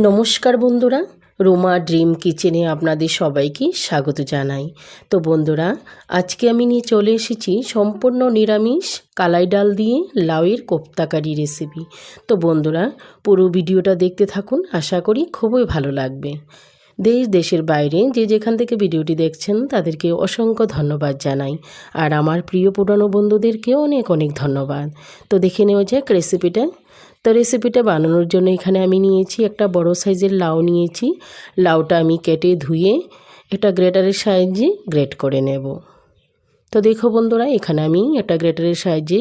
নমস্কার বন্ধুরা, রোমা ড্রিম কিচেনে আপনাদের সবাইকে স্বাগত জানাই। তো বন্ধুরা, আজকে আমি নিয়ে চলে এসেছি সম্পূর্ণ নিরামিষ কালাই ডাল দিয়ে লাউয়ের কোপ্তাকারি রেসিপি। তো বন্ধুরা, পুরো ভিডিওটা দেখতে থাকুন, আশা করি খুবই ভালো লাগবে। দেশ, দেশের বাইরে যে যেখান থেকে ভিডিওটি দেখছেন, তাদেরকে অসংখ্য ধন্যবাদ জানাই। আর আমার প্রিয় পুরনো বন্ধুদেরকেও অনেক অনেক ধন্যবাদ। তো দেখে নেওয়া যাক রেসিপিটা। তো রেসিপিটা বানানোর জন্য এখানে আমি নিয়েছি একটা বড় সাইজের লাউ নিয়েছি। লাউটা আমি কেটে ধুয়ে একটা গ্রেটারের সাহায্যে গ্রেট করে নেব। তো দেখো বন্ধুরা, এখানে আমি একটা গ্রেটারের সাহায্যে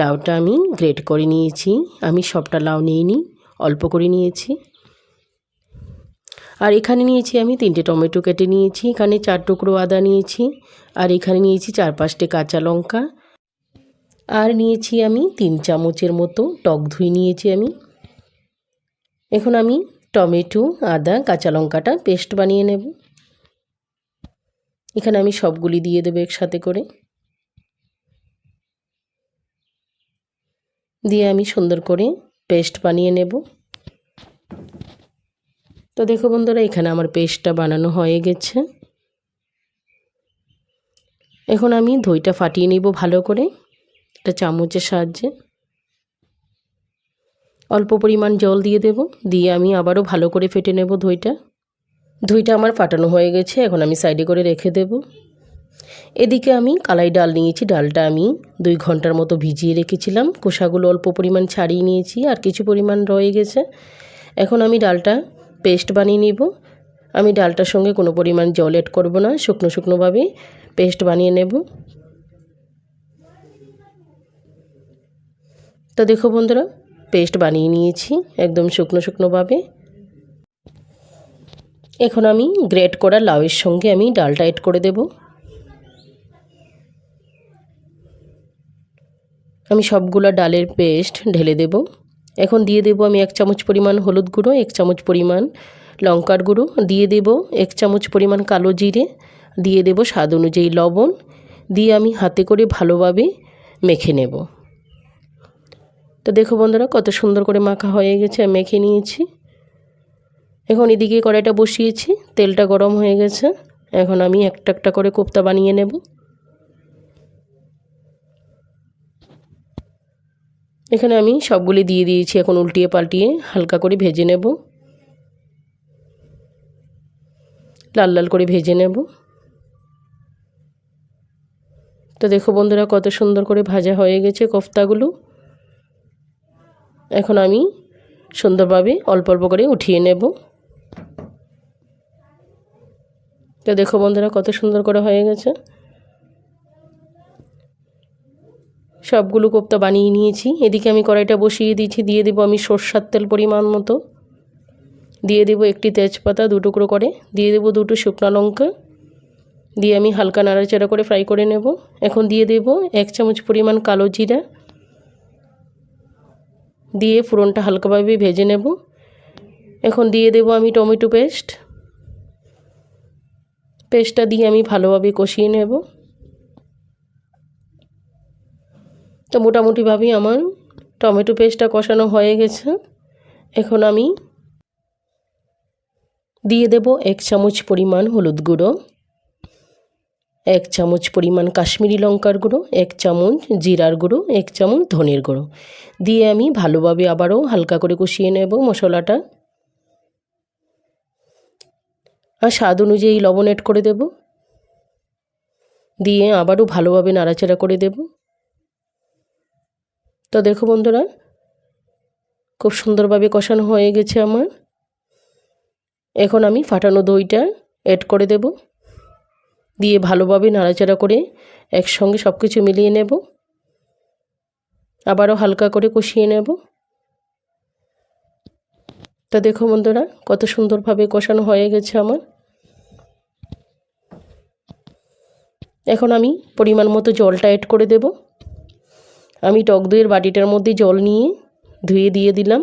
লাউটা আমি গ্রেট করে নিয়েছি। আমি সবটা লাউ নিইনি, অল্প করে নিয়েছি। আর এখানে নিয়েছি আমি তিনটে টমেটো কেটে নিয়েছি, এখানে চার টুকরো আদা নিয়েছি, আর এখানে নিয়েছি চার পাঁচটে কাঁচা লঙ্কা আর নিয়েছি আমি তিন চামচের মতো টক ধুই নিয়েছি আমি। এখন আমি টমেটো, আদা, কাঁচা লঙ্কাটা পেস্ট বানিয়ে নেব। এখানে আমি সবগুলি দিয়ে দেবো একসাথে করে। দিয়ে আমি সুন্দর করে পেস্ট বানিয়ে নেব। তো দেখো বন্ধুরা, এখানে আমার পেস্টটা বানানো হয়ে গেছে। এখন আমি দইটা ফাটিয়ে নিব ভালো করে। একটা চামচের সাহায্যে অল্প পরিমাণ জল দিয়ে দেব, দিয়ে আমি আবারও ভালো করে ফেটে নেব দইটা দইটা আমার ফাটানো হয়ে গেছে, এখন আমি সাইডে করে রেখে দেব। এদিকে আমি কালাই ডাল নিয়েছি, ডালটা আমি দুই ঘণ্টার মতো ভিজিয়ে রেখেছিলাম। কোষাগুলো অল্প পরিমাণ ছাড়িয়ে নিয়েছি, আর কিছু পরিমাণ রয়ে গেছে। এখন আমি ডালটা পেস্ট বানিয়ে নেব। আমি ডালটার সঙ্গে কোনো পরিমাণ জল এড করব না, শুকনো শুকনোভাবে পেস্ট বানিয়ে নেব। তো দেখো বন্ধুরা পেস্ট বানিয়ে নিয়েছি একদম শুকনো শুকনোভাবে এখন আমি গ্রেট করা লাউয়ের সঙ্গে আমি ডালটা এড করে দেব। আমি সবগুলো ডালের পেস্ট ঢেলে দেব। এখন দিয়ে দেব আমি এক চামচ পরিমাণ হলুদ গুঁড়ো, এক চামচ পরিমাণ লঙ্কার গুঁড়ো, দিয়ে দেব এক চামচ পরিমাণ কালো জিরে, দিয়ে দেব স্বাদ অনুযায়ী লবণ, দিয়ে আমি হাতে করে ভালোভাবে মেখে নেব। তো দেখো বন্ধুরা, কত সুন্দর করে মাখা হয়ে গেছে মেখে নিয়েছি। এখন এদিকে কড়াইটা বসিয়েছি, তেলটা গরম হয়ে গেছে। এখন আমি একটা একটা করে কোপ্তা বানিয়ে নেব। এখানে আমি সবগুলি দিয়ে দিয়েছি, এখন উল্টিয়ে পাল্টিয়ে হালকা করে ভেজে নেব। লাল লাল করে ভেজে নেব। তো দেখো বন্ধুরা, কত সুন্দর করে ভাজা হয়ে গেছে কোফতাগুলো। এখন আমি সুন্দরভাবে অল্প অল্প করে উঠিয়ে নেব। তো দেখো বন্ধুরা কত সুন্দর করে হয়ে গেছে। সবগুলো কোপ্তা বানিয়ে নিয়েছি। এদিকে আমি কড়াইটা বসিয়ে দিয়েছি। দিয়ে দেবো আমি সর্ষার তেল পরিমাণ মতো। দিয়ে দেবো একটি তেজপাতা দু টুকরো করে। দিয়ে দেবো দুটো শুকনো লঙ্কা। দিয়ে আমি হালকা নাড়াচাড়া করে ফ্রাই করে নেব। এখন দিয়ে দেবো এক চামচ পরিমাণ কালো জিরা। দিয়ে ফোড়নটা হালকাভাবে ভেজে নেব। এখন দিয়ে দেব আমি টমেটো পেস্ট। পেস্টটা দিয়ে আমি ভালোভাবে কষিয়ে নেব। তো মোটামুটিভাবেই আমার টমেটো পেস্টটা কষানো হয়ে গেছে। এখন আমি দিয়ে দেব এক চামচ পরিমাণ হলুদ গুঁড়ো। এক চামচ পরিমাণ কাশ্মীরি লঙ্কার গুঁড়ো, এক চামচ জিরার গুঁড়ো, এক চামচ ধনের গুঁড়ো। দিয়ে আমি ভালোভাবে আবারও হালকা করে কষিয়ে নেব মশলাটা। আর স্বাদ অনুযায়ী লবণ এড করে দেব। দিয়ে আবারও ভালোভাবে নাড়াচাড়া করে দেব। তো দেখো বন্ধুরা, খুব সুন্দরভাবে কষানো হয়ে গেছে আমার। এখন আমি ফাটানো দইটা এড করে দেবো। দিয়ে ভালোভাবে নাড়াচাড়া করে একসঙ্গে সব কিছু মিলিয়ে নেব। আবারও হালকা করে কষিয়ে নেব। তা দেখো বন্ধুরা, কত সুন্দরভাবে কষানো হয়ে গেছে আমার। এখন আমি পরিমাণ মতো জলটা অ্যাড করে দেব। আমি টক দইয়ের বাটিটার মধ্যে জল নিয়ে ধুয়ে দিয়ে দিলাম।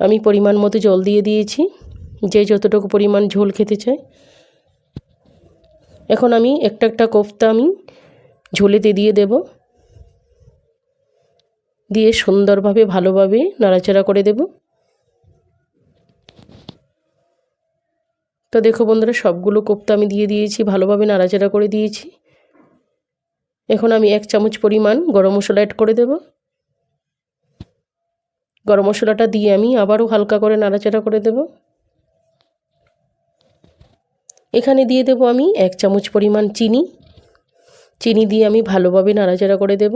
আমি পরিমাণ মতো জল দিয়ে দিয়েছি, যে যতটুকু পরিমাণ ঝোল খেতে চায়। এখন আমি একটা একটা কোফতা আমি ঝোলেতে দিয়ে দেব। দিয়ে সুন্দরভাবে, ভালোভাবে নাড়াচাড়া করে দেব। তো দেখো বন্ধুরা, সবগুলো কোপ্তা আমি দিয়ে দিয়েছি, ভালোভাবে নাড়াচাড়া করে দিয়েছি। এখন আমি এক চামচ পরিমাণ গরম মশলা অ্যাড করে দেব। গরম মশলাটা দিয়ে আমি আবারও হালকা করে নাড়াচাড়া করে দেব। এখানে দিয়ে দেব আমি এক চামচ পরিমাণ চিনি। চিনি দিয়ে আমি ভালোভাবে নাড়াচাড়া করে দেব।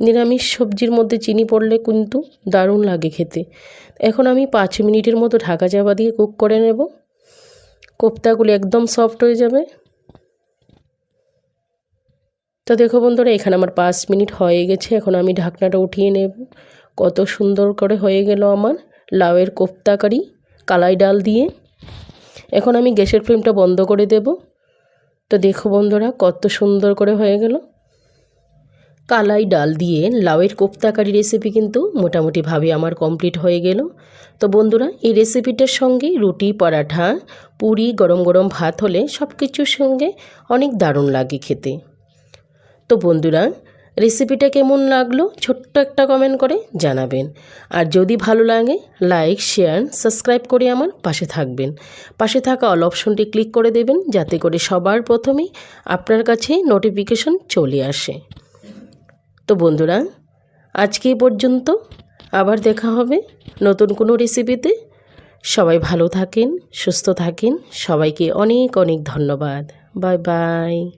নিরামিষ সবজির মধ্যে চিনি পড়লে কিন্তু দারুণ লাগে খেতে। এখন আমি পাঁচ মিনিটের মতো ঢাকা চাপা দিয়ে কুক করে নেব। কোপ্তাগুলো একদম সফট হয়ে যাবে। তো দেখো বন্ধুরা, এখানে আমার পাঁচ মিনিট হয়ে গেছে। এখন আমি ঢাকনাটা উঠিয়ে নেব। কত সুন্দর করে হয়ে গেল আমার লাউয়ের কোপ্তা কারি। কালাই ডাল দিয়ে। এখন আমি গ্যাসের ফ্লেমটা বন্ধ করে দেব। তো দেখো বন্ধুরা, কত সুন্দর করে হয়ে গেল। কালাই ডাল দিয়ে লাউয়ের কোপ্তাকারি রেসিপি কিন্তু মোটামুটিভাবে আমার কমপ্লিট হয়ে গেল। তো বন্ধুরা, এই রেসিপিটার সঙ্গে রুটি, পরাঠা, পুরি, গরম গরম ভাত হলে সব কিছুর সঙ্গে অনেক দারুণ লাগে খেতে। তো বন্ধুরা রেসিপিটা কেমন লাগল? ছোট্ট একটা কমেন্ট করে জানাবেন। আর যদি ভালো লাগে লাইক শেয়ার সাবস্ক্রাইব করে আমার পাশে থাকবেন। পাশে থাকা অল অপশনটি ক্লিক করে দেবেন, যাতে করে সবার প্রথমেই আপনার কাছে নোটিফিকেশন চলে আসে। তো বন্ধুরা, আজকে পর্যন্ত আবার দেখা হবে নতুন কোনো রেসিপিতে সবাই ভালো থাকেন, সুস্থ থাকেন। সবাইকে অনেক অনেক ধন্যবাদ। Bye bye